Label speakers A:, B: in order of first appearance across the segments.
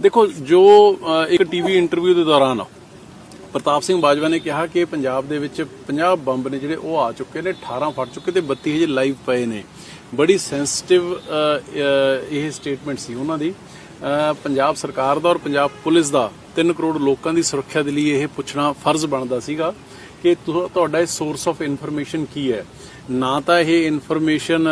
A: ਦੇਖੋ ਜੋ ਅ, ਇੱਕ ਟੀਵੀ ਇੰਟਰਵਿਊ ਦੇ ਦੌਰਾਨ ਪ੍ਰਤਾਪ ਸਿੰਘ ਬਾਜਵਾ ਨੇ ਕਿਹਾ ਕਿ ਪੰਜਾਬ ਦੇ ਵਿੱਚ 50 ਬੰਬ ਨੇ ਜਿਹੜੇ ਉਹ ਆ ਚੁੱਕੇ ਨੇ 18 ਫਟ ਚੁੱਕੇ ਤੇ 32 ਹਜੇ ਲਾਈਵ ਪਏ ਨੇ। ਬੜੀ ਸੈਂਸਿਟਿਵ ਇਹ ਸਟੇਟਮੈਂਟ ਸੀ ਉਹਨਾਂ ਦੀ। ਪੰਜਾਬ ਸਰਕਾਰ ਦਾ ਔਰ ਪੰਜਾਬ ਪੁਲਿਸ ਦਾ 3 ਕਰੋੜ ਲੋਕਾਂ ਦੀ ਸੁਰੱਖਿਆ ਦੇ ਲਈ ਇਹ ਪੁੱਛਣਾ ਫਰਜ਼ ਬਣਦਾ ਸੀਗਾ ਕਿ ਤੁਹਾਡਾ ਇਹ ਸੋਰਸ ਆਫ ਇਨਫੋਰਮੇਸ਼ਨ ਕੀ ਹੈ? ਨਾ ਤਾਂ ਇਹ ਇਨਫੋਰਮੇਸ਼ਨ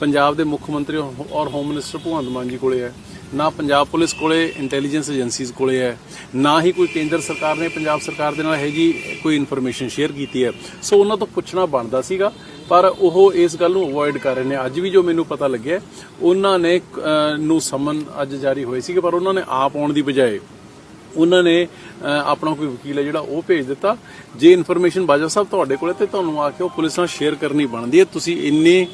A: ਪੰਜਾਬ ਦੇ ਮੁੱਖ ਮੰਤਰੀ ਔਰ ਹੋਮ ਮਿਨਿਸਟਰ ਭਗਵੰਤ ਮਾਨ ਜੀ ਕੋਲੇ ਹੈ। ਨਾ ਪੰਜਾਬ ਪੁਲਿਸ ਕੋਲੇ ਇੰਟੈਲੀਜੈਂਸ ਏਜੰਸੀਜ਼ ਕੋਲੇ ਹੈ, ਨਾ ਹੀ ਕੋਈ ਕੇਂਦਰ ਸਰਕਾਰ ਨੇ ਪੰਜਾਬ ਸਰਕਾਰ ਦੇ ਨਾਲ ਹੈਗੀ ਕੋਈ ਇਨਫੋਰਮੇਸ਼ਨ ਸ਼ੇਅਰ ਕੀਤੀ ਹੈ। ਸੋ ਉਹਨਾਂ ਤੋਂ ਪੁੱਛਣਾ ਬਣਦਾ ਸੀਗਾ, ਪਰ ਉਹ ਇਸ ਗੱਲ ਨੂੰ ਅਵੋਇਡ ਕਰ ਰਹੇ ਨੇ। ਅੱਜ ਵੀ ਜੋ ਮੈਨੂੰ ਪਤਾ ਲੱਗਿਆ, ਉਹਨਾਂ ਨੇ ਨੂੰ ਸਮਨ ਅੱਜ ਜਾਰੀ ਹੋਏ ਸੀਗੇ, ਪਰ ਉਹਨਾਂ ਨੇ ਆਪ ਆਉਣ ਦੀ ਬਜਾਏ ਉਹਨਾਂ ਨੇ ਆਪਣਾ ਕੋਈ ਵਕੀਲ ਹੈ ਜਿਹੜਾ ਉਹ ਭੇਜ ਦਿੱਤਾ। ਜੇ ਇਨਫੋਰਮੇਸ਼ਨ ਬਾਜਵਾ ਸਾਹਿਬ ਤੁਹਾਡੇ ਕੋਲੇ ਤੇ ਤੁਹਾਨੂੰ ਆ ਕੇ ਉਹ ਪੁਲਿਸ ਨਾਲ ਸ਼ੇਅਰ ਕਰਨੀ ਬਣਦੀ ਹੈ। ਤੁਸੀਂ ਇੰਨੇ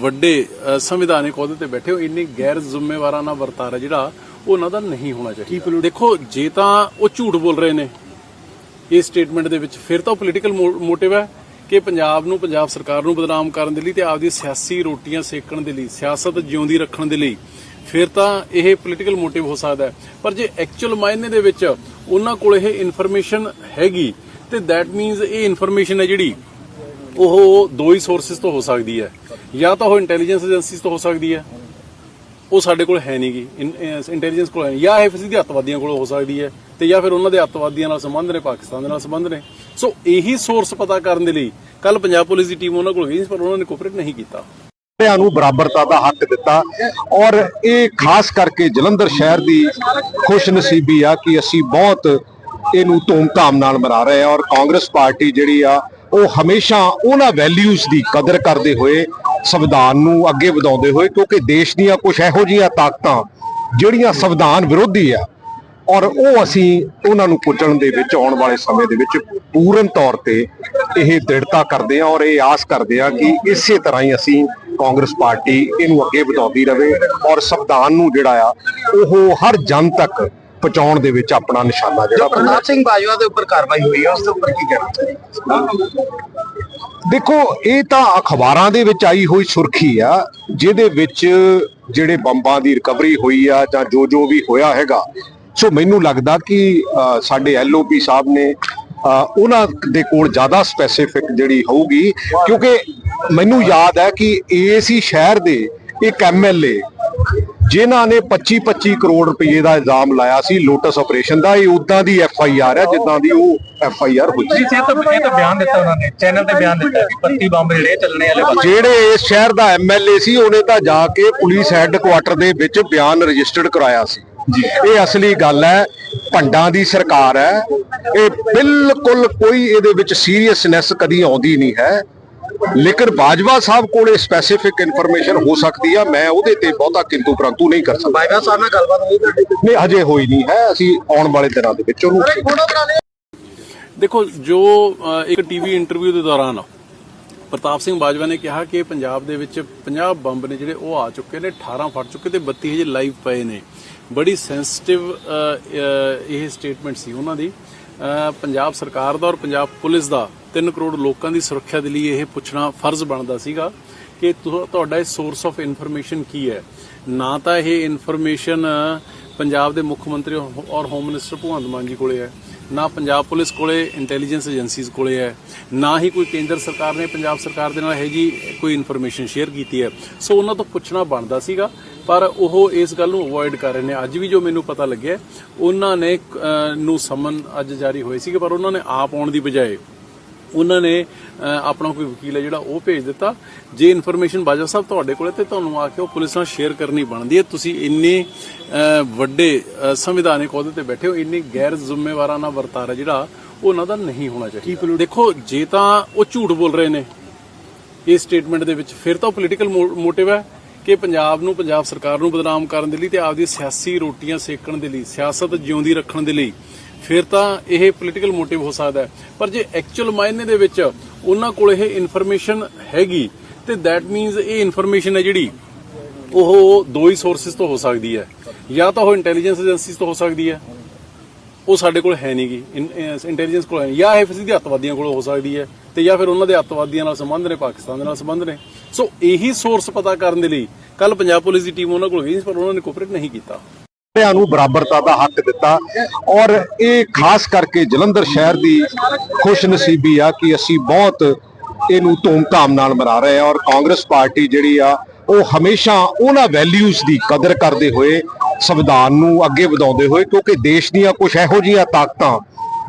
A: ਵੱਡੇ ਸੰਵਿਧਾਨਿਕ ਅਹੁਦੇ ਤੇ ਬੈਠੇ ਹੋ ਇੰਨੀ ਗੈਰ ਜ਼ਿੰਮੇਵਾਰਾਨਾ ਵਰਤਾਰਾ ਜਿਹੜਾ ਉਹ ਉਹਨਾਂ ਦਾ ਨਹੀਂ ਹੋਣਾ ਚਾਹੀਦਾ। ਦੇਖੋ ਜੇ ਤਾਂ ਉਹ ਝੂਠ ਬੋਲ ਰਹੇ ਨੇ ਇਸ ਸਟੇਟਮੈਂਟ ਦੇ ਵਿੱਚ ਫਿਰ ਤਾਂ ਪੋਲੀਟੀਕਲ ਮੋਟਿਵ ਹੈ ਕਿ ਪੰਜਾਬ ਨੂੰ ਪੰਜਾਬ ਸਰਕਾਰ ਨੂੰ ਬਦਨਾਮ ਕਰਨ ਦੇ ਲਈ ਤੇ ਆਪਦੀ ਸਿਆਸੀ ਰੋਟੀਆਂ ਸੇਕਣ ਦੇ ਲਈ ਸਿਆਸਤ ਜਿਉਂਦੀ ਰੱਖਣ ਦੇ ਲਈ ਫਿਰ ਤਾਂ ਇਹ ਪੋਲੀਟੀਕਲ ਮੋਟਿਵ ਹੋ ਸਕਦਾ ਹੈ। ਪਰ ਜੇ ਐਕਚੁਅਲ ਮਾਇਨੇ ਦੇ ਵਿੱਚ ਉਹਨਾਂ ਕੋਲ ਇਹ ਇਨਫੋਰਮੇਸ਼ਨ ਹੈਗੀ, ਤੇ ਦੈਟ ਮੀਨਸ ਇਹ ਇਨਫੋਰਮੇਸ਼ਨ ਹੈ ਜਿਹੜੀ, ਉਹ ਦੋ ਹੀ ਸੋਰਸਸ ਤੋਂ ਹੋ ਸਕਦੀ ਹੈ। ਜਾਂ ਤਾਂ ਉਹ ਇੰਟੈਲੀਜੈਂਸ ਏਜੰਸੀਜ਼ ਤੋਂ ਹੋ ਸਕਦੀ ਹੈ। ਉਹ ਸਾਡੇ ਕੋਲ ਹੈ ਨਹੀਂਗੀ ਇੰਟੈਲੀਜੈਂਸ ਕੋਲ ਹੈ ਜਾਂ ਇਹ ਸਿੱਧੀ ਅੱਤਵਾਦੀਆਂ ਕੋਲ ਹੋ ਸਕਦੀ ਹੈ, ਤੇ ਜਾਂ ਫਿਰ ਉਹਨਾਂ ਦੇ ਅੱਤਵਾਦੀਆਂ ਨਾਲ ਸੰਬੰਧ ਨੇ, ਪਾਕਿਸਤਾਨ ਦੇ ਨਾਲ ਸੰਬੰਧ ਨੇ। ਸੋ ਇਹੀ ਸੋਰਸ ਪਤਾ ਕਰਨ ਦੇ ਲਈ ਕੱਲ ਪੰਜਾਬ ਪੁਲਿਸ ਦੀ ਟੀਮ ਉਹਨਾਂ ਕੋਲ ਗਈ ਸੀ, ਪਰ ਉਹਨਾਂ ਨੇ ਕੋਪਰੇਟ ਨਹੀਂ ਕੀਤਾ।
B: ਸਾਰਿਆਂ ਨੂੰ ਬਰਾਬਰਤਾ ਦਾ ਹੱਕ ਦਿੱਤਾ ਔਰ ਇਹ ਖਾਸ ਕਰਕੇ ਜਲੰਧਰ ਸ਼ਹਿਰ ਦੀ ਖੁਸ਼ਨਸੀਬੀ ਆ ਕਿ ਅਸੀਂ ਬਹੁਤ ਇਹਨੂੰ ਧੂਮਧਾਮ ਨਾਲ ਮਨਾ ਰਹੇ ਆ ਔਰ ਕਾਂਗਰਸ ਪਾਰਟੀ ਜਿਹੜੀ ਆ, ਉਹ ਹਮੇਸ਼ਾ ਉਹਨਾਂ ਵੈਲਿਊਜ਼ ਦੀ ਕਦਰ ਕਰਦੇ ਹੋਏ ਸੰਵਿਧਾਨ ਨੂੰ ਅੱਗੇ ਵਧਾਉਂਦੇ ਹੋਏ, ਕਿਉਂਕਿ ਦੇਸ਼ ਦੀਆਂ ਕੁਝ ਇਹੋ ਜਿਹੀਆਂ ਤਾਕਤਾਂ ਜਿਹੜੀਆਂ ਸੰਵਿਧਾਨ ਵਿਰੋਧੀ ਆ ਔਰ ਉਹ ਅਸੀਂ ਉਹਨਾਂ ਨੂੰ ਕੁਚਲਣ ਦੇ ਵਿੱਚ ਆਉਣ ਵਾਲੇ ਸਮੇਂ ਦੇ ਵਿੱਚ ਪੂਰਨ ਤੌਰ ਤੇ ਇਹ ਦ੍ਰਿੜਤਾ ਕਰਦੇ ਹਾਂ ਔਰ ਇਹ ਆਸ ਕਰਦੇ ਹਾਂ ਕਿ ਇਸੇ ਤਰ੍ਹਾਂ ਹੀ ਅਸੀਂ ਕਾਂਗਰਸ ਪਾਰਟੀ ਇਹਨੂੰ ਅੱਗੇ ਵਧਾਉਂਦੀ ਰਵੇ ਔਰ ਸੰਵਿਧਾਨ ਨੂੰ ਜਿਹੜਾ ਆ ਉਹ ਹਰ ਜਨ ਤੱਕ ਪਹੁੰਚਾਉਣ ਦੇ ਵਿੱਚ ਆਪਣਾ ਨਿਸ਼ਾਨਾ ਜਿਹੜਾ ਪੂਰਾ
C: ਪ੍ਰਤਾਪ ਸਿੰਘ ਬਾਜਵਾ ਦੇ ਉੱਪਰ ਕਾਰਵਾਈ ਹੋਈ ਹੈ ਉਸ ਦੇ ਉੱਪਰ ਕੀ ਕਹਿਣਾ
B: ਦੇਖੋ ਇਹ ਤਾਂ ਅਖਬਾਰਾਂ ਦੇ ਵਿੱਚ ਆਈ ਹੋਈ ਸੁਰਖੀ ਆ ਜਿਹਦੇ ਵਿੱਚ ਜਿਹੜੇ ਬੰਬਾਂ ਦੀ ਰਿਕਵਰੀ ਹੋਈ ਆ ਜਾਂ ਜੋ ਜੋ ਵੀ ਹੋਇਆ ਹੈਗਾ ਸੋ ਮੈਨੂੰ ਲੱਗਦਾ ਕਿ ਸਾਡੇ ਐਲਓਪੀ ਸਾਹਿਬ ਨੇ ਉਹਨਾਂ ਦੇ ਕੋਲ ਜ਼ਿਆਦਾ ਸਪੈਸੀਫਿਕ ਜਿਹੜੀ ਹੋਊਗੀ ਕਿਉਂਕਿ ਮੈਨੂੰ ਯਾਦ ਹੈ ਕਿ ਏਸੀ ਸ਼ਹਿਰ ਦੇ ਇੱਕ ਐਮਐਲਏ ਜਿਨ੍ਹਾਂ ਨੇ 25-25 ਕਰੋੜ ਰੁਪਏ ਦਾ ਇਲਜ਼ਾਮ ਲਾਇਆ ਸੀ ਲੋਟਸ ਆਪਰੇਸ਼ਨ ਦਾ। ਇਹ ਉਦਾਂ ਦੀ ਐਫ ਆਈ ਆਰ ਹੈ ਜਿੱਦਾਂ ਦੀ ਉਹ ਐਫ ਆਈ ਆਰ ਹੋਈ ਸੀ।
C: ਇਹ ਤਾਂ ਇਹ ਤਾਂ ਬਿਆਨ ਦਿੱਤਾ ਉਹਨਾਂ ਨੇ ਚੈਨਲ ਤੇ ਬਿਆਨ ਦਿੱਤਾ ਕਿ ਪੱਤੀ ਬੰਬ ਜਿਹੜੇ ਚੱਲਣੇ ਵਾਲੇ
B: ਜਿਹੜੇ ਇਸ ਸ਼ਹਿਰ ਦਾ ਐਮਐਲਏ ਸੀ ਉਹਨੇ ਤਾਂ ਜਾ ਕੇ ਪੁਲਿਸ ਹੈੱਡਕੁਆਟਰ ਦੇ ਵਿੱਚ ਬਿਆਨ ਰਜਿਸਟਰਡ ਕਰਾਇਆ ਸੀ। ਇਹ ਅਸਲੀ ਗੱਲ ਹੈ ਭੰਡਾਂ ਦੀ ਸਰਕਾਰ ਹੈ। ਇਹ ਬਿਲਕੁਲ ਕੋਈ ਇਹਦੇ ਵਿੱਚ ਸੀਰੀਅਸਨੈਸ ਕਦੀ ਆਉਂਦੀ ਨਹੀਂ ਹੈ। ਲੇਕਿਨ ਬਾਜਵਾ ਸਾਹਿਬ ਕੋਲੇ ਸਪੈਸੀਫਿਕ ਇਨਫੋਰਮੇਸ਼ਨ ਹੋ ਸਕਦੀ ਆ ਮੈਂ ਉਹਦੇ ਤੇ ਬਹੁਤਾ ਕਿੰਤੂ ਪ੍ਰੰਤੂ ਨਹੀਂ ਕਰ ਸਕਦਾ।
C: ਬਾਜਵਾ ਸਾਹਿਬ ਨਾਲ ਗੱਲਬਾਤ ਹੋਈ ਤੁਹਾਡੀ?
B: ਨਹੀਂ ਹਜੇ ਹੋਈ ਨਹੀਂ ਹੈ ਅਸੀਂ ਆਉਣ ਵਾਲੇ ਦਿਨਾਂ ਦੇ ਵਿੱਚ ਉਹਨੂੰ
A: ਦੇਖੋ ਜੋ ਇੱਕ ਟੀਵੀ ਇੰਟਰਵਿਊ ਦੇ ਦੌਰਾਨ ਪ੍ਰਤਾਪ ਸਿੰਘ ਬਾਜਵਾ ਨੇ ਕਿਹਾ ਕਿ ਪੰਜਾਬ ਦੇ ਵਿੱਚ 50 ਬੰਬ ਨੇ ਜਿਹੜੇ ਉਹ ਆ ਚੁੱਕੇ ਨੇ 18 ਫਟ ਚੁੱਕੇ ਤੇ 32 ਹਜੇ ਲਾਈਵ ਪਏ ਨੇ। ਬੜੀ ਸੈਂਸਿਟਿਵ ਇਹ ਸਟੇਟਮੈਂਟ ਸੀ ਉਹਨਾਂ ਦੀ। ਪੰਜਾਬ ਸਰਕਾਰ ਦਾ ਔਰ ਪੰਜਾਬ ਪੁਲਿਸ ਦਾ 3 ਕਰੋੜ ਲੋਕਾਂ ਦੀ ਸੁਰੱਖਿਆ ਦੇ ਲਈ ਇਹ ਪੁੱਛਣਾ ਫਰਜ਼ ਬਣਦਾ ਸੀਗਾ ਕਿ ਤੁਹਾਡਾ ਇਹ ਸੋਰਸ ਆਫ ਇਨਫੋਰਮੇਸ਼ਨ ਕੀ ਹੈ? ਨਾ ਤਾਂ ਇਹ ਇਨਫੋਰਮੇਸ਼ਨ ਪੰਜਾਬ ਦੇ ਮੁੱਖ ਮੰਤਰੀ ਔਰ ਹੋਮ ਮਿਨਿਸਟਰ ਭਗਵੰਤ ਮਾਨ ਜੀ ਕੋਲੇ ਹੈ, ਨਾ ਪੰਜਾਬ ਪੁਲਿਸ ਕੋਲੇ ਇੰਟੈਲੀਜੈਂਸ ਏਜੰਸੀਜ਼ ਕੋਲੇ ਹੈ, ਨਾ ਹੀ ਕੋਈ ਕੇਂਦਰ ਸਰਕਾਰ ਨੇ ਪੰਜਾਬ ਸਰਕਾਰ ਦੇ ਨਾਲ ਹੈ ਜੀ ਕੋਈ ਇਨਫੋਰਮੇਸ਼ਨ ਸ਼ੇਅਰ ਕੀਤੀ ਹੈ। ਸੋ ਉਹਨਾਂ ਤੋਂ ਪੁੱਛਣਾ ਬਣਦਾ ਸੀਗਾ, ਪਰ ਉਹ ਇਸ ਗੱਲ ਨੂੰ ਅਵੋਇਡ ਕਰ ਰਹੇ ਨੇ। ਅੱਜ ਵੀ ਜੋ ਮੈਨੂੰ ਪਤਾ ਲੱਗਿਆ, ਉਹਨਾਂ ਨੇ ਨੂੰ ਸਮਨ ਅੱਜ ਜਾਰੀ ਹੋਏ ਸੀਗੇ, ਪਰ ਉਹਨਾਂ ਨੇ ਆਪ ਆਉਣ ਦੀ ਬਜਾਏ ਉਹਨਾਂ ਨੇ ਆਪਣਾ ਕੋਈ ਵਕੀਲ ਹੈ ਜਿਹੜਾ ਉਹ ਭੇਜ ਦਿੱਤਾ। ਜੇ ਇਨਫੋਰਮੇਸ਼ਨ ਬਾਜਵਾ ਸਾਹਿਬ ਤੁਹਾਡੇ ਕੋਲੇ ਤੇ ਤੁਹਾਨੂੰ ਆ ਕੇ ਉਹ ਪੁਲਿਸ ਨਾਲ ਸ਼ੇਅਰ ਕਰਨੀ ਬਣਦੀ ਹੈ। ਤੁਸੀਂ ਇੰਨੇ ਵੱਡੇ ਸੰਵਿਧਾਨਿਕ ਅਹੁਦੇ ਤੇ ਬੈਠੇ ਹੋ ਇੰਨੀ ਗੈਰ ਜ਼ਿੰਮੇਵਾਰਾਨਾ ਵਰਤਾਰਾ ਜਿਹੜਾ ਉਹ ਉਹਨਾਂ ਦਾ ਨਹੀਂ ਹੋਣਾ ਚਾਹੀਦਾ। ਦੇਖੋ ਜੇ ਤਾਂ ਉਹ ਝੂਠ ਬੋਲ ਰਹੇ ਨੇ ਇਸ ਸਟੇਟਮੈਂਟ ਦੇ ਵਿੱਚ ਫਿਰ ਤਾਂ ਪੋਲੀਟੀਕਲ ਮੋਟਿਵ ਹੈ ਕਿ ਪੰਜਾਬ ਨੂੰ ਪੰਜਾਬ ਸਰਕਾਰ ਨੂੰ ਬਦਨਾਮ ਕਰਨ ਦੇ ਲਈ ਤੇ ਆਪਦੀ ਸਿਆਸੀ ਰੋਟੀਆਂ ਸੇਕਣ ਦੇ ਲਈ ਸਿਆਸਤ ਜਿਉਂਦੀ ਰੱਖਣ ਦੇ ਲਈ ਫਿਰ ਤਾਂ ਇਹ ਪੋਲੀਟੀਕਲ ਮੋਟਿਵ ਹੋ ਸਕਦਾ ਪਰ ਜੇ ਐਕਚੁਅਲ ਮਾਇਨੇ ਦੇ ਵਿੱਚ ਉਹਨਾਂ ਕੋਲ ਇਹ ਇਨਫੋਰਮੇਸ਼ਨ ਹੈਗੀ, ਤੇ ਥੈਟ ਮੀਨਸ ਇਹ ਇਨਫੋਰਮੇਸ਼ਨ ਹੈ ਜਿਹੜੀ, ਉਹ ਦੋ ਹੀ ਸੋਰਸਸ ਤੋਂ ਹੋ ਸਕਦੀ ਹੈ। ਜਾਂ ਤਾਂ ਉਹ ਇੰਟੈਲੀਜੈਂਸ ਏਜੰਸੀਜ਼ ਤੋਂ ਹੋ ਸਕਦੀ ਹੈ। ਉਹ ਸਾਡੇ ਕੋਲ ਹੈ ਨਹੀਂਗੀ। ਇੰਟੈਲੀਜੈਂਸ ਕੋਲ ਹੈ ਜਾਂ ਇਹ ਫਿਰ ਸਿੱਧੀ ਅੱਤਵਾਦੀਆਂ ਕੋਲ ਹੋ ਸਕਦੀ ਹੈ ਤੇ ਜਾਂ ਫਿਰ ਉਹਨਾਂ ਦੇ ਅੱਤਵਾਦੀਆਂ ਨਾਲ ਸੰਬੰਧ ਨੇ, ਪਾਕਿਸਤਾਨ ਦੇ ਨਾਲ ਸੰਬੰਧ ਨੇ। ਸੋ ਇਹੀ ਸੋਰਸ ਪਤਾ ਕਰਨ ਦੇ ਲਈ ਕੱਲ ਪੰਜਾਬ ਪੁਲਿਸ ਦੀ ਟੀਮ ਉਹਨਾਂ ਕੋਲ ਗਈ ਪਰ ਉਹਨਾਂ ਨੇ ਕੋਪਰੇਟ ਨਹੀਂ ਕੀਤਾ।
B: ਸਾਰਿਆਂ ਨੂੰ ਬਰਾਬਰਤਾ ਦਾ ਹੱਕ ਦਿੱਤਾ ਔਰ ਇਹ ਖਾਸ ਕਰਕੇ ਜਲੰਧਰ ਸ਼ਹਿਰ ਦੀ ਖੁਸ਼ਨਸੀਬੀ ਆ ਕਿ ਅਸੀਂ ਬਹੁਤ ਇਹਨੂੰ ਧੂਮਧਾਮ ਨਾਲ ਮਨਾ ਰਹੇ ਆ ਔਰ ਕਾਂਗਰਸ ਪਾਰਟੀ ਜਿਹੜੀ ਆ, ਉਹ ਹਮੇਸ਼ਾ ਉਹਨਾਂ ਵੈਲਿਊਜ਼ ਦੀ ਕਦਰ ਕਰਦੇ ਹੋਏ ਸੰਵਿਧਾਨ ਨੂੰ ਅੱਗੇ ਵਧਾਉਂਦੇ ਹੋਏ ਕਿਉਂਕਿ ਦੇਸ਼ ਦੀਆਂ ਕੁਝ ਇਹੋ ਜਿਹੀਆਂ ਤਾਕਤਾਂ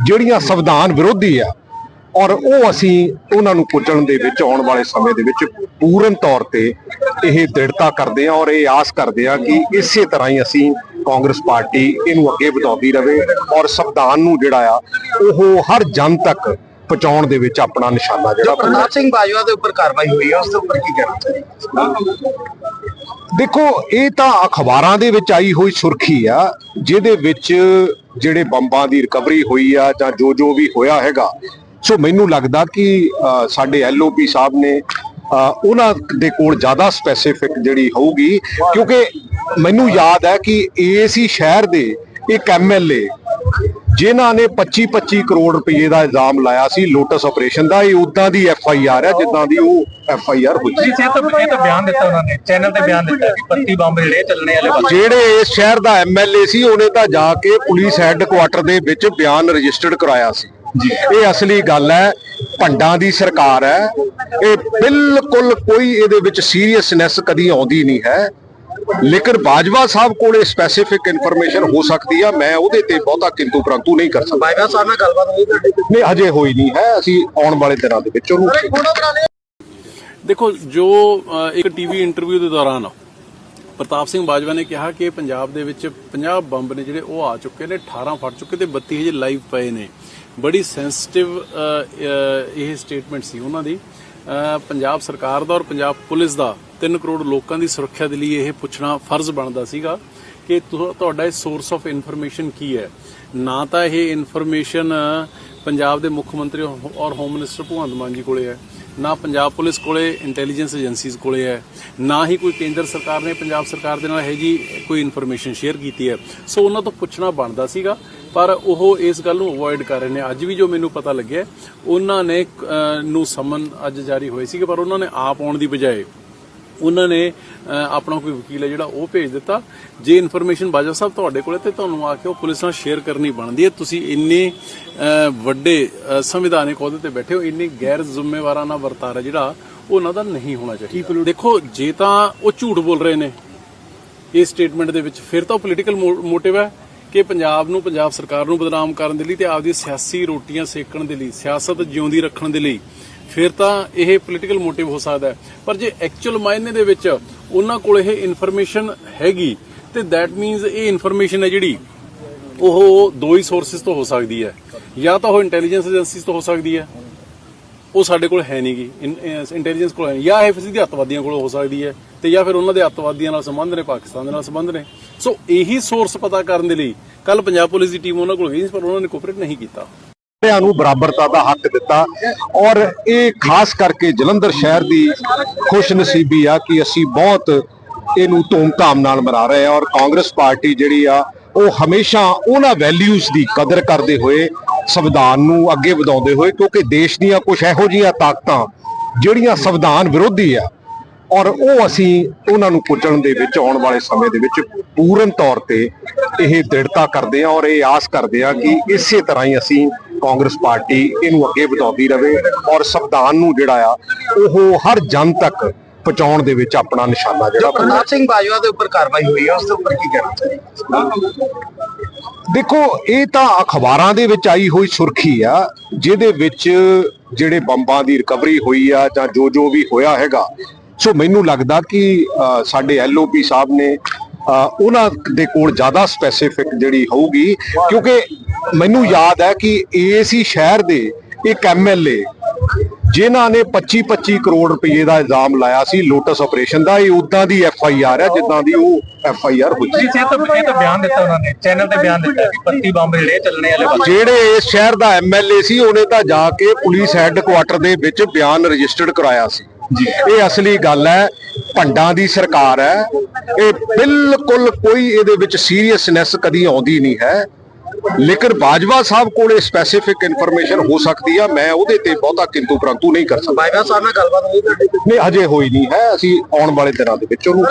B: ਜਿਹੜੀਆਂ ਸੰਵਿਧਾਨ ਵਿਰੋਧੀ ਆ ਔਰ ਉਹ ਅਸੀਂ ਉਹਨਾਂ ਨੂੰ ਕੁਚਲਣ ਦੇ ਵਿੱਚ ਆਉਣ ਵਾਲੇ ਸਮੇਂ ਦੇ ਵਿੱਚ ਪੂਰਨ ਤੌਰ ਤੇ ਇਹ ਦ੍ਰਿੜਤਾ ਕਰਦੇ ਆ ਔਰ ਇਹ ਆਸ ਕਰਦੇ ਆ ਕਿ ਇਸੇ ਤਰ੍ਹਾਂ ਹੀ ਅਸੀਂ ਕਾਂਗਰਸ ਪਾਰਟੀ ਇਹਨੂੰ ਅੱਗੇ ਵਧਾਉਂਦੀ ਰਵੇ ਔਰ ਸੰਵਿਧਾਨ ਨੂੰ ਜਿਹੜਾ ਆ ਉਹ ਹਰ ਜਨ ਤੱਕ ਪਹੁੰਚਾਉਣ ਦੇ ਵਿੱਚ ਆਪਣਾ ਨਿਸ਼ਾਨਾ ਜਿਹੜਾ
D: ਪ੍ਰਤਾਪ ਸਿੰਘ ਬਾਜਵਾ ਦੇ ਉੱਪਰ ਕਾਰਵਾਈ ਹੋਈ ਹੈ ਉਸ ਦੇ ਉੱਪਰ ਕੀ ਕਹਿਣਾ?
B: ਦੇਖੋ ਇਹ ਤਾਂ ਅਖਬਾਰਾਂ ਦੇ ਵਿੱਚ ਆਈ ਹੋਈ ਸੁਰਖੀ ਆ ਜਿਹਦੇ ਵਿੱਚ ਜਿਹੜੇ ਬੰਬਾਂ ਦੀ ਰਿਕਵਰੀ ਹੋਈ ਆ ਜਾਂ ਜੋ ਜੋ ਵੀ ਹੋਇਆ ਹੈਗਾ ਸੋ ਮੈਨੂੰ ਲੱਗਦਾ ਕਿ ਸਾਡੇ ਐਲਓਪੀ ਸਾਹਿਬ ਨੇ ਉਹਨਾਂ ਦੇ ਕੋਲ ਜ਼ਿਆਦਾ ਸਪੈਸੀਫਿਕ ਜਿਹੜੀ ਹੋਊਗੀ ਕਿਉਂਕਿ ਮੈਨੂੰ ਯਾਦ ਹੈ ਕਿ ਏਸੀ ਸ਼ਹਿਰ ਦੇ ਇੱਕ ਐਮਐਲਏ ਜਿਨ੍ਹਾਂ ਨੇ 25 25 ਕਰੋੜ ਰੁਪਏ ਦਾ ਇਲਜ਼ਾਮ ਲਾਇਆ ਸੀ ਲੋਟਸ ਆਪਰੇਸ਼ਨ ਦਾ। ਇਹ ਉਦਾਂ ਦੀ ਐਫ ਆਈ ਆਰ ਹੈ ਜਿੱਦਾਂ ਦੀ ਉਹ ਐਫ ਆਈ ਆਰ ਹੋਈ
C: ਜੀ ਇਹ ਤਾਂ ਇਹ ਤਾਂ ਬਿਆਨ ਦਿੱਤਾ ਉਹਨਾਂ ਨੇ ਚੈਨਲ ਤੇ ਬਿਆਨ ਦਿੱਤਾ ਕਿ 32 ਬੰਬ ਜਿਹੜੇ ਚੱਲਣੇ ਵਾਲੇ
B: ਜਿਹੜੇ ਇਸ ਸ਼ਹਿਰ ਦਾ ਐਮਐਲਏ ਸੀ ਉਹਨੇ ਤਾਂ ਜਾ ਕੇ ਪੁਲਿਸ ਹੈੱਡਕੁਆਟਰ ਦੇ ਵਿੱਚ ਬਿਆਨ ਰਜਿਸਟਰਡ ਕਰਾਇਆ ਸੀ। ਇਹ ਅਸਲੀ ਗੱਲ ਹੈ ਭੰਡਾਂ ਦੀ ਸਰਕਾਰ ਹੈ। ਇਹ ਬਿਲਕੁਲ ਕੋਈ ਇਹਦੇ ਵਿੱਚ ਸੀਰੀਅਸਨੈਸ ਕਦੀ ਆਉਂਦੀ ਨਹੀਂ ਹੈ। ਲੇਕਿਨ ਬਾਜਵਾ ਸਾਹਿਬ ਕੋਲੇ ਸਪੈਸੀਫਿਕ ਇਨਫੋਰਮੇਸ਼ਨ ਹੋ ਸਕਦੀ ਆ ਮੈਂ ਉਹਦੇ ਤੇ ਬਹੁਤਾ ਕਿੰਤੂ ਪਰੰਤੂ ਨਹੀਂ ਕਰ ਸਕਦਾ।
D: ਬਾਜਵਾ ਸਾਹਿਬ ਨਾਲ ਗੱਲਬਾਤ ਹੋਈ ਤੁਹਾਡੀ
B: ਨਹੀਂ ਹਜੇ ਹੋਈ ਨਹੀਂ ਹੈ ਅਸੀਂ ਆਉਣ ਵਾਲੇ ਦਿਨਾਂ ਦੇ ਵਿੱਚ ਉਹਨੂੰ
A: ਦੇਖੋ ਜੋ ਇੱਕ ਟੀਵੀ ਇੰਟਰਵਿਊ ਦੇ ਦੌਰਾਨ ਪ੍ਰਤਾਪ ਸਿੰਘ ਬਾਜਵਾ ਨੇ ਕਿਹਾ ਕਿ ਪੰਜਾਬ ਦੇ ਵਿੱਚ 50 ਬੰਬ ਨੇ ਜਿਹੜੇ ਉਹ ਆ ਚੁੱਕੇ ਨੇ 18 ਫਟ ਚੁੱਕੇ ਤੇ 32 ਹਜੇ ਲਾਈਵ ਪਏ ਨੇ। ਬੜੀ ਸੈਂਸਿਟਿਵ ਇਹ ਸਟੇਟਮੈਟ ਸੀ ਉਹਨਾਂ ਦੀ। ਪੰਜਾਬ ਸਰਕਾਰ ਦਾ ਔਰ ਪੰਜਾਬ ਪੁਲਿਸ ਦਾ 3 ਕਰੋੜ ਲੋਕਾਂ ਦੀ ਸੁਰੱਖਿਆ ਦੇ ਲਈ ਇਹ ਪੁੱਛਣਾ ਫਰਜ਼ ਬਣਦਾ ਸੀਗਾ ਕਿ ਤੁਹਾਡਾ ਇਹ ਸੋਰਸ ਆਫ ਇਨਫੋਰਮੇਸ਼ਨ ਕੀ ਹੈ? ਨਾ ਤਾਂ ਇਹ ਇਨਫੋਰਮੇਸ਼ਨ ਪੰਜਾਬ ਦੇ ਮੁੱਖ ਮੰਤਰੀ ਔਰ ਹੋਮ ਮਿਨਿਸਟਰ ਭਗਵੰਤ ਮਾਨ ਜੀ ਕੋਲੇ ਹੈ। ਨਾ ਪੰਜਾਬ ਪੁਲਿਸ ਕੋਲੇ ਇੰਟੈਲੀਜੈਂਸ ਏਜੰਸੀਜ਼ ਕੋਲੇ ਹੈ, ਨਾ ਹੀ ਕੋਈ ਕੇਂਦਰ ਸਰਕਾਰ ਨੇ ਪੰਜਾਬ ਸਰਕਾਰ ਦੇ ਨਾਲ ਹੈ ਜੀ ਕੋਈ ਇਨਫੋਰਮੇਸ਼ਨ ਸ਼ੇਅਰ ਕੀਤੀ ਹੈ। ਸੋ ਉਹਨਾਂ ਤੋਂ ਪੁੱਛਣਾ ਬਣਦਾ ਸੀਗਾ, ਪਰ ਉਹ ਇਸ ਗੱਲ ਨੂੰ ਅਵੋਇਡ ਕਰ ਰਹੇ ਨੇ। ਅੱਜ ਵੀ ਜੋ ਮੈਨੂੰ ਪਤਾ ਲੱਗਿਆ, ਉਹਨਾਂ ਨੇ ਨੂੰ ਸਮਨ ਅੱਜ ਜਾਰੀ ਹੋਏ ਸੀਗੇ, ਪਰ ਉਹਨਾਂ ਨੇ ਆਪ ਆਉਣ ਦੀ ਬਜਾਏ ਉਹਨਾਂ ਨੇ ਆਪਣਾ ਕੋਈ ਵਕੀਲ ਹੈ ਜਿਹੜਾ ਉਹ ਭੇਜ ਦਿੱਤਾ। ਜੇ ਇਨਫੋਰਮੇਸ਼ਨ ਬਾਜਵਾ ਸਾਹਿਬ ਤੁਹਾਡੇ ਕੋਲੇ ਤੇ ਤੁਹਾਨੂੰ ਆ ਕੇ ਉਹ ਪੁਲਿਸ ਨਾਲ ਸ਼ੇਅਰ ਕਰਨੀ ਬਣਦੀ ਹੈ। ਤੁਸੀਂ ਇੰਨੇ ਵੱਡੇ ਸੰਵਿਧਾਨਿਕ ਅਹੁਦੇ ਤੇ ਬੈਠੇ ਹੋ ਇੰਨੇ ਗੈਰ ਜ਼ਿੰਮੇਵਾਰਾਨਾ ਵਰਤਾਰਾ ਜਿਹੜਾ ਉਹ ਉਹਨਾਂ ਦਾ ਨਹੀਂ ਹੋਣਾ ਚਾਹੀਦਾ। ਦੇਖੋ ਜੇ ਤਾਂ ਉਹ ਝੂਠ ਬੋਲ ਰਹੇ ਨੇ ਇਸ ਸਟੇਟਮੈਂਟ ਦੇ ਵਿੱਚ ਫਿਰ ਤਾਂ ਪੋਲੀਟੀਕਲ ਮੋਟਿਵ ਹੈ। ਕਿ ਪੰਜਾਬ ਨੂੰ, ਪੰਜਾਬ ਸਰਕਾਰ ਨੂੰ ਬਦਨਾਮ ਕਰਨ ਦੇ ਲਈ ਤੇ ਆਪਦੀ ਸਿਆਸੀ ਰੋਟੀਆਂ ਸੇਕਣ ਦੇ ਲਈ, ਸਿਆਸਤ ਜਿਉਂਦੀ ਰੱਖਣ ਦੇ ਲਈ ਫਿਰ ਤਾਂ ਇਹ ਪੋਲੀਟੀਕਲ ਮੋਟਿਵ ਹੋ ਸਕਦਾ ਪਰ ਜੇ ਐਕਚੁਅਲ ਮਾਇਨੇ ਦੇ ਵਿੱਚ ਉਹਨਾਂ ਕੋਲ ਇਹ ਇਨਫੋਰਮੇਸ਼ਨ ਹੈਗੀ, ਤੇ ਥੈਟ ਮੀਨਸ ਇਹ ਇਨਫੋਰਮੇਸ਼ਨ ਹੈ ਜਿਹੜੀ, ਉਹ ਦੋ ਹੀ ਸੋਰਸਸ ਤੋਂ ਹੋ ਸਕਦੀ ਹੈ। ਜਾਂ ਤਾਂ ਉਹ ਇੰਟੈਲੀਜੈਂਸ ਏਜੰਸੀਜ਼ ਤੋਂ ਹੋ ਸਕਦੀ ਹੈ। ਉਹ ਸਾਡੇ ਕੋਲ ਹੈ ਨਹੀਂਗੀ ਇੰਟੈਲੀਜੈਂਸ eh, ਕੋਲ ਹੈ ਨਹੀਂ। ਜਾਂ ਇਹ ਫਿਰ ਸਿੱਧੀ ਅੱਤਵਾਦੀਆਂ ਕੋਲ ਹੋ ਸਕਦੀ ਹੈ ਤੇ ਜਾਂ ਫਿਰ ਉਹਨਾਂ ਦੇ ਅੱਤਵਾਦੀਆਂ ਨਾਲ ਸੰਬੰਧ ਨੇ, ਪਾਕਿਸਤਾਨ ਦੇ ਨਾਲ ਸੰਬੰਧ ਨੇ। ਸੋ ਇਹੀ ਸੋਰਸ ਪਤਾ ਕਰਨ ਦੇ ਲਈ ਕੱਲ ਪੰਜਾਬ ਪੁਲਿਸ ਦੀ ਟੀਮ ਉਹਨਾਂ ਕੋਲ ਗਈ ਪਰ ਉਹਨਾਂ ਨੇ ਕੋਆਪਰੇਟ ਨਹੀਂ ਕੀਤਾ।
B: ਸਾਰਿਆਂ ਨੂੰ ਬਰਾਬਰਤਾ ਦਾ ਹੱਕ ਦਿੱਤਾ ਔਰ ਇਹ ਖਾਸ ਕਰਕੇ ਜਲੰਧਰ ਸ਼ਹਿਰ ਦੀ ਖੁਸ਼ਨਸੀਬੀ ਆ ਕਿ ਅਸੀਂ ਬਹੁਤ ਇਹਨੂੰ ਧੂਮਧਾਮ ਨਾਲ ਮਨਾ ਰਹੇ ਆ ਔਰ ਕਾਂਗਰਸ ਪਾਰਟੀ ਜਿਹੜੀ ਆ, ਉਹ ਹਮੇਸ਼ਾ ਉਹਨਾਂ ਵੈਲਿਊਜ਼ ਦੀ ਕਦਰ ਕਰਦੇ ਹੋਏ ਸੰਵਿਧਾਨ ਨੂੰ ਅੱਗੇ ਵਧਾਉਂਦੇ ਹੋਏ, ਕਿਉਂਕਿ ਦੇਸ਼ ਦੀਆਂ ਕੁਝ ਇਹੋ ਜਿਹੀਆਂ ਤਾਕਤਾਂ ਜਿਹੜੀਆਂ ਸੰਵਿਧਾਨ ਵਿਰੋਧੀ ਆ, ਔਰ ਉਹ ਅਸੀਂ ਉਹਨਾਂ ਨੂੰ ਕੁਚਲਣ ਦੇ ਵਿੱਚ, ਆਉਣ ਵਾਲੇ ਸਮੇਂ ਦੇ ਵਿੱਚ ਪੂਰਨ ਤੌਰ ਤੇ ਇਹ ਦ੍ਰਿੜਤਾ ਕਰਦੇ ਆ, ਔਰ ਇਹ ਆਸ ਕਰਦੇ ਆ ਕਿ ਇਸੇ ਤਰ੍ਹਾਂ ਹੀ ਅਸੀਂ ਕਾਂਗਰਸ ਪਾਰਟੀ ਇਹਨੂੰ ਅੱਗੇ ਵਧਾਉਂਦੀ ਰਹੇ ਔਰ ਸੰਵਿਧਾਨ ਨੂੰ ਜਿਹੜਾ ਆ, ਉਹ ਹਰ ਜਨ ਤੱਕ ਪਹੁੰਚਾਉਣ ਦੇ ਵਿੱਚ ਆਪਣਾ ਨਿਸ਼ਾਨਾ ਜਿਹੜਾ ਬਣਾਉਣਾ
D: ਸਿੰਘ ਬਾਜਵਾ ਦੇ ਉੱਪਰ ਕਾਰਵਾਈ ਹੋਈ ਹੈ ਉਸ ਦੇ ਉੱਪਰ ਕੀ ਕਹਿਣਾ ਚਾਹੀਦਾ
B: ਦੇਖੋ ਇਹ ਤਾਂ ਅਖਬਾਰਾਂ ਦੇ ਵਿੱਚ ਆਈ ਹੋਈ ਸੁਰਖੀ ਆ ਜਿਹਦੇ ਵਿੱਚ ਜਿਹੜੇ ਬੰਬਾਂ ਦੀ ਰਿਕਵਰੀ ਹੋਈ ਆ ਜਾਂ ਜੋ ਜੋ ਵੀ ਹੋਇਆ ਹੈਗਾ। ਸੋ ਮੈਨੂੰ ਲੱਗਦਾ ਕਿ ਅ, ਸਾਡੇ ਐਲਓਪੀ ਸਾਹਿਬ ਨੇ ਉਹਨਾਂ ਦੇ ਕੋਲ ਜ਼ਿਆਦਾ ਸਪੈਸੀਫਿਕ ਜਿਹੜੀ ਹੋਊਗੀ ਕਿਉਂਕਿ ਮੈਨੂੰ ਯਾਦ ਹੈ ਕਿ ਏਸੀ ਸ਼ਹਿਰ ਦੇ ਇੱਕ ਐਮਐਲਏ ਜਿਨ੍ਹਾਂ ਨੇ 25 25 ਕਰੋੜ ਰੁਪਏ ਦਾ ਇਲਜ਼ਾਮ ਲਾਇਆ ਸੀ ਲੋਟਸ ਆਪਰੇਸ਼ਨ ਦਾ ਇਹ ਉਦਾਂ ਦੀ ਐਫ ਆਈ ਆਰ ਹੈ ਜਿੱਦਾਂ ਦੀ ਉਹ ਐਫ ਆਈ ਆਰ ਹੋਈ
C: ਜੀ ਇਹ ਤਾਂ ਇਹ ਤਾਂ ਬਿਆਨ ਦਿੱਤਾ ਉਹਨਾਂ ਨੇ ਚੈਨਲ ਤੇ ਬਿਆਨ ਦਿੱਤਾ ਕਿ 32 ਬੰਬ ਜਿਹੜੇ ਚੱਲਣੇ ਵਾਲੇ
B: ਜਿਹੜੇ ਇਸ ਸ਼ਹਿਰ ਦਾ ਐਮਐਲਏ ਸੀ ਉਹਨੇ ਤਾਂ ਜਾ ਕੇ ਪੁਲਿਸ ਹੈੱਡਕੁਆਟਰ ਦੇ ਵਿੱਚ ਬਿਆਨ ਰਜਿਸਟਰਡ ਕਰਾਇਆ ਸੀ। ਇਹ ਅਸਲੀ ਗੱਲ ਹੈ ਭੰਡਾਂ ਦੀ ਸਰਕਾਰ ਹੈ ਇਹ ਬਿਲਕੁਲ ਕੋਈ ਇਹਦੇ ਵਿੱਚ ਸੀਰੀਅਸਨੈਸ ਕਦੀ ਆਉਂਦੀ ਨਹੀਂ ਹੈ। ਲੇਕਿਨ ਬਾਜਵਾ ਸਾਹਿਬ ਕੋਲੇ ਸਪੈਸੀਫਿਕ ਇਨਫੋਰਮੇਸ਼ਨ ਹੋ ਸਕਦੀ ਆ ਮੈਂ ਉਹਦੇ ਤੇ ਬਹੁਤਾ ਕਿੰਤੂ ਪਰੰਤੂ ਨਹੀਂ ਕਰ ਸਕਦਾ।
D: ਬਾਜਵਾ ਸਾਹਿਬ ਨਾਲ ਗੱਲਬਾਤ ਹੋਈ
B: ਨਹੀਂ ਹਜੇ ਹੋਈ ਨਹੀਂ ਹੈ ਅਸੀਂ ਆਉਣ ਵਾਲੇ ਦਿਨਾਂ ਦੇ ਵਿੱਚ ਉਹਨੂੰ